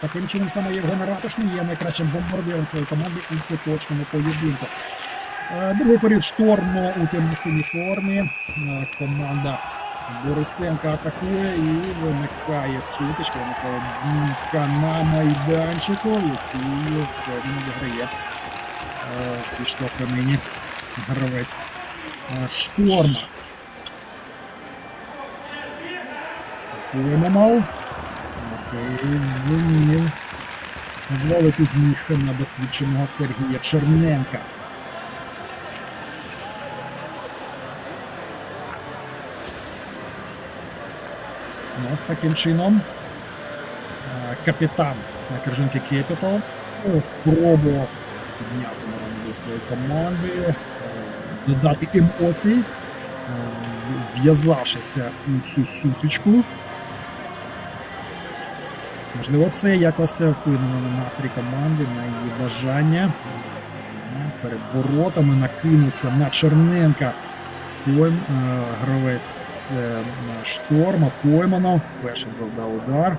Таким чином саме Євген Ратушний є найкращим бомбардиром своєї команди у поточному поєдинку. Е, Другий період штормно у темно-синій формі. Е, Команда Борисенка атакує і виникає сутичка, виникає бійка на майданчику, який впевнено виграє е, свій штовх нині гравець е, шторма. Кулеманов. Окей, зумів. Звалити зміг на досвідченого Сергія Черненка. Ну, ось таким чином е, капітан Кержинки е, спробував підняти до своєї команди, е, додати емоцій, е, в'язавшися у цю сутичку. Можливо, це якось вплинуло на настрій команди, на її бажання. Перед воротами накинувся на Черненка. Е, гравець е, шторма, поймано. Перший завдав удар.